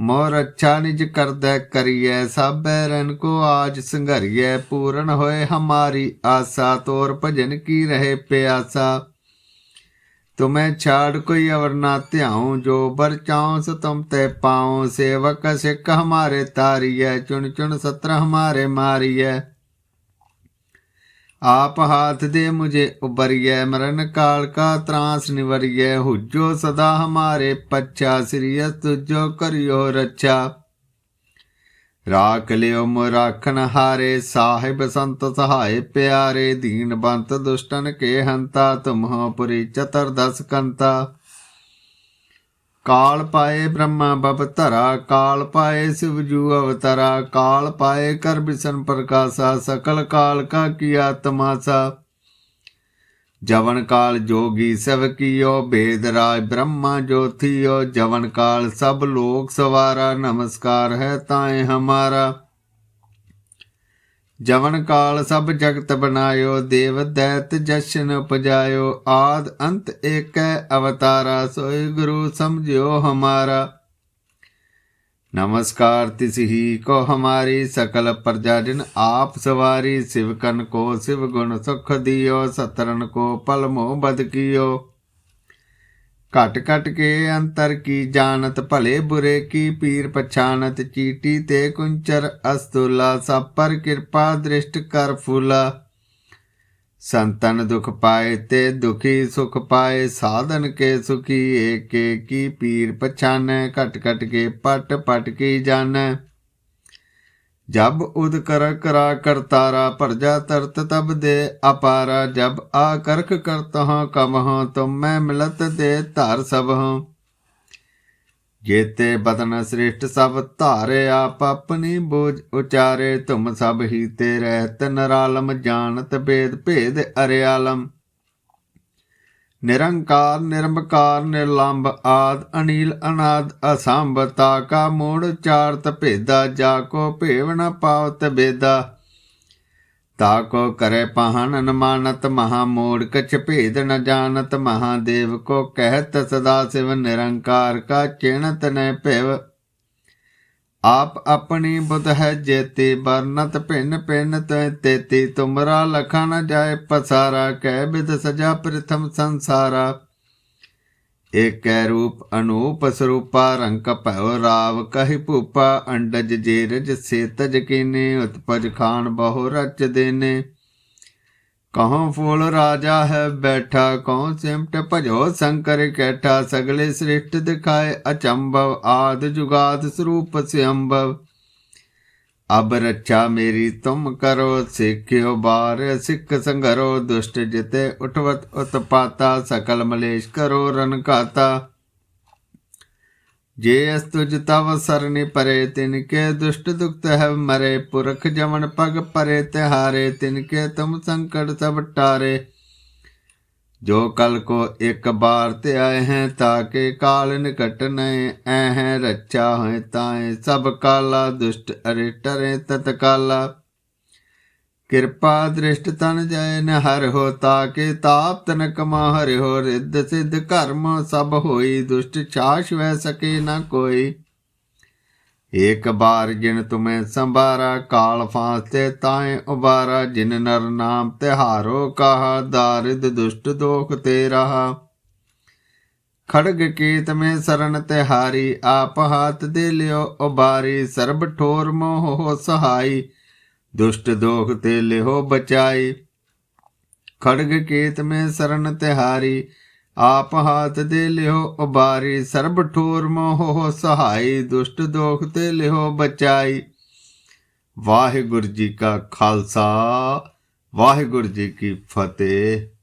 ਮੋਰ ਅੱਛਾ ਨਿਜ ਕਰਦੈ ਕਰੀਐ ਸਭੈ ਰਨ ਕੋ ਆਜ ਸੰਘਰੀਐ, ਪੂਰਨ ਹੋਏ ਹਮਾਰੀ ਆਸਾ, ਤੋਰ ਭਜਨ ਕੀ ਰਹੇ ਪਿਆਸਾ। ਤੁਮੈ ਛਾੜ ਕੋਈ ਅਵਰ ਨਾ ਧਿਆਉ, ਜੋ ਬਰ ਚਾਉ ਸੋ ਤੁਮ ਤੇ ਪਾਉ, ਸੇਵਕ ਸਿੱਖ ਹਮਾਰੇ ਤਾਰੀਐ, ਚੁਣ ਚੁਣ ਸਤਰ ਹਮਾਰੇ ਮਾਰੀਐ। ਆਪ ਹਾਥ ਦੇ ਮੁਝੇ ਉਬਰੀਐ, ਮਰਨ ਕਾਲ ਕਾ ਤਰਾਸ ਨਿਵਰੀਐ, ਹੁਜੋ ਸਦਾ ਹਮਾਰੇ ਪੱਛਾ ਸ੍ਰੀਅਸ ਤੁਜੋ ਕਰਿਓ ਰੱਛਾ। ਰਾਖ ਲਿਓ ਮੋ ਰਾਖਨ ਹਾਰੇ, ਸਾਹਿਬ ਸੰਤ ਸਹਾਏ ਪਿਆਰੇ, ਦੀਨ ਬੰਤ ਦੁਸ਼ਟਨ ਕੇ ਹੰਤਾ, ਤੁਮਹੁ ਪੁਰੀ ਚਤਰ ਦਸ ਕੰਤਾ। ਕਾਲ ਪਾਏ ਬ੍ਰਹਮਾ ਬਬ ਧਰਾ ਕਾਲ ਪਾਏ ਸਿਵ ਜੂ ਅਵਤਰਾ ਕਾਲ ਪਾਏ ਕਰ ਬਿਸਨ ਪ੍ਰਕਾਸ਼ਾ ਸਕਲ ਕਾਲ ਕਾ ਕੀਆ ਤਮਾਸਾ ਜਵਨ ਕਾਲ ਜੋਗੀ ਸਭ ਕੀਓ ਭੇਦ ਰਾਜ ਬ੍ਰਹਮਾ ਜੋਥੀਓ ਜਵਨ ਕਾਲ ਸਭ ਲੋਕ ਸਵਾਰਾ ਨਮਸਕਾਰ ਹੈ ਤਾਏ ਹਮਾਰਾ ਜਵਨ ਕਾਲ ਸਭ ਜਗਤ ਬਨਾਇਓ ਦੇਵ ਦੈਤ ਜਸ਼ਨ ਉਪਜਾਇਓ, ਆਦ ਅੰਤ ਏਕੈ ਅਵਤਾਰਾ ਸੋਈ ਗੁਰੂ ਸਮਝਿਓ ਹਮਾਰਾ। ਨਮਸਕਾਰ ਤਿਸ ਹੀ ਕੋ ਹਮਾਰੀ ਸਕਲ ਪ੍ਰਜਾ, ਜਨ ਆਪ ਸਵਾਰੀ ਸਿਵਕਨ ਕੋ ਸਿਵ ਗੁਣ ਸੁਖ ਦਿਓ ਸਤਰਨ ਕੋ ਪਲ ਮੋਹ ਬਦ ਕੀਓ ਘਟ ਘਟ ਕੇ ਅੰਤਰ ਕੀ ਜਾਣਤ ਭਲੇ ਬੁਰੇ ਕੀ ਪੀਰ ਪਛਾਨਤ ਚੀਟੀ ਤੇ ਕੁੰਚਰ ਅਸਤੁਲਾ ਸਭ ਪਰ ਕਿਰਪਾ ਦ੍ਰਿਸ਼ਟ ਕਰ ਫੂਲਾ ਸੰਤਨ ਦੁਖ ਪਾਏ ਤੇ ਦੁਖੀ ਸੁਖ ਪਾਏ ਸਾਧਨ ਕੇ ਸੁਖੀ ਏਕੇ ਕੀ ਪੀਰ ਪਛਾਨੈ ਘਟ ਘਟ ਕੇ ਪਟ ਪਟ ਕੀ ਜਾਣੈ ਜਬ ਉਦ ਕਰ ਕਰਾ ਕਰਤਾਰਾ ਭਰਜਾ ਤਰਤ ਤਬ ਦੇ ਅਪਾਰਾ, ਜਬ ਆ ਕਰਖ ਕਰਤ ਹਾਂ ਕਮ ਹਾਂ, ਤੁਮ ਮੈਂ ਮਿਲਤ ਦੇ ਧਾਰ ਸਭ ਹਾਂ। ਜੇਤੇ ਬਦਨ ਸ੍ਰਿਸ਼ਟ ਸਭ ਧਾਰੇ, ਆਪ ਆਪਣੀ ਬੋਝ ਉਚਾਰੇ, ਤੁਮ ਸਭ ਹੀ ਤੇ ਰਹਿਤ ਨਰਾਲਮ, ਜਾਣਤ ਭੇਦ ਭੇਦ ਅਰਿਆਲਮ। ਨਿਰੰਕਾਰ ਨਿਰਮਕਾਰ ਨਿਰਲੰਭ ਆਦ, ਅਨੀਲ, ਅਨਾਦ ਅਸੰਭ ਤਾਕਾ ਮੂੜ ਚਾਰਤ ਭੇਦਾ, ਜਾ ਕੋ ਭੇਵ ਨ ਪਾਵਤ ਬੇਦਾ। ਤਾਕੋ ਕਰੇ ਪਹਨ ਨ ਮਹਾ ਮੂੜ, ਕਛ ਭੇਦ ਨ ਜਾਣਤ ਮਹਾਦੇਵ ਕੋ ਕਹਿਤ ਸਦਾ ਸਿਵ ਨਿਰੰਕਾਰ, ਕਾ ਚਿਣਤ ਨ ਭਿਵ। ਆਪ ਆਪਣੀ ਬੁਧ ਹੈ ਜੇਤੀ, ਵਰਨਤ ਭਿੰਨ ਭਿੰਨ ਤੈ ਤੇਤੀ, ਤੁਮਰਾ ਲਖਾ ਨ ਜਾਏ ਪਸਾਰਾ, ਕਹਿ ਬਿਦ ਸਜਾ ਪ੍ਰਥਮ ਸੰਸਾਰਾ। ਏਕੈ ਰੂਪ ਅਨੂਪ ਸਰੂਪਾ ਰੰਕ ਭਇਓ ਰਾਵ ਕਹਿ ਭੂਪਾ, ਅੰਡਜ ਜੇਰਜ ਸੇਤਜ ਕੀਨੇ, ਉਤਪਜ ਖਾਨ ਬਹੁ ਰਚ ਦੇਨੇ। ਕਹੋਂ ਫੂਲ ਰਾਜਾ ਹੈ ਬੈਠਾ, ਕਹੋਂ ਸਿਮਟ ਭਜੋ ਸ਼ੰਕਰ ਕੈਠਾ, ਸਗਲੇ ਸ੍ਰਿਸ਼ਟ ਦਿਖਾਏ ਅਚੰਭਵ, ਆਦ ਜੁਗਾਦ ਸਰੂਪ ਸਿਅੰਭਵ। ਅਬ ਰੱਛਾ ਮੇਰੀ ਤੁਮ ਕਰੋ, ਸਿੱਖਿਓ ਬਾਰ, ਸਿੱਖ ਸੰਗਰੋ ਦੁਸ਼ਟ ਜਿਤੇ ਉਠਵਤ ਉਤਪਾਤਾ, ਸਕਲ ਮਲੇਸ਼ ਕਰੋ ਰਨ ਜੇ ਅਸ ਤੁਜ ਤਵ ਸਰਨੀ ਪਰੇ, ਤਿਨ ਕੇ ਦੁਸ਼ਟ ਦੁਖਤ ਹੈ ਮਰੇ। ਪੁਰਖ ਜਮਨ ਪਗ ਪਰੇ, ਤਿਹਾਰੇ, ਤਿਨ ਕੇ ਤੁਮ ਸੰਕਟ ਸਭ ਟਾਰੇ। ਜੋ ਕਲ ਕੋ ਇੱਕ ਬਾਰ ਤੇ ਆਏ ਹੈ ਤਾਕੇ ਕਾਲ ਨਿਕਟ ਨਏ। ਐ ਹੈ ਰੱਛਾ ਹੋਏ ਤਾਏ, ਸਭ ਕਾਲਾ ਦੁਸ਼ਟ ਅਰੇ ਟਰੇ ਤਤ ਕਾਲਾ ਕਿਰਪਾ ਦ੍ਰਿਸ਼ਟ ਤਨ ਜੈ ਨ ਹਰ ਹੋ ਤਾਕੇ, ਤਾਪ ਤਨ ਕਮਾ ਹਰਿ ਹੋ ਰਿੱਧ ਸਿੱਧ ਕਰਮ ਸਭ ਹੋਈ, ਦੁਸ਼ਟ ਛਾਸ਼ ਵੈ ਸਕੇ ਨ ਕੋਈ। ਏਕ ਬਾਰ ਜਿਨ ਤੁਮੇ ਸੰਭਾਰਾ, ਕਾਲ ਫਾਸਤੇ ਤਾਏ ਉਬਾਰਾ ਜਿਨ ਨਰ ਨਾਮ ਤਿਹਾਰੋ ਕਹਾ, ਦਾਰਿਦ ਦੁਸ਼ਟ ਦੋਖ ਤੇ ਰਹਾ। ਖੜਗ ਕੀਤ ਮੇ ਸਰਨ ਤਿਹਾਰੀ, ਆਪ ਹਾਥ ਦੇ ਲਿਓ ਉਬਾਰੀ ਸਰਬ ਠੋਰ ਮੋਹ ਸਹਾਈ। ਦੁਸ਼ਟ ਦੋਖ ਤੇ ਲਿਹੋ ਬਚਾਈ। ਖੜਗ ਕੀਤ ਮੇ ਸਰਨ ਤਿਹਾਰੀ, ਆਪ ਹਾਥ ਦੇ ਲਿਓ ਉਬਾਰੀ। ਸਰਬ ਠੋਰ ਮੋਹ ਸਹਾਈ, ਦੁਸ਼ਟ ਦੋਖ ਤੇ ਲਿਓ ਬਚਾਈ। ਵਾਹਿਗੁਰੂ ਜੀ ਕਾ ਖਾਲਸਾ, ਵਾਹਿਗੁਰੂ ਜੀ ਕੀ ਫਤਿਹ।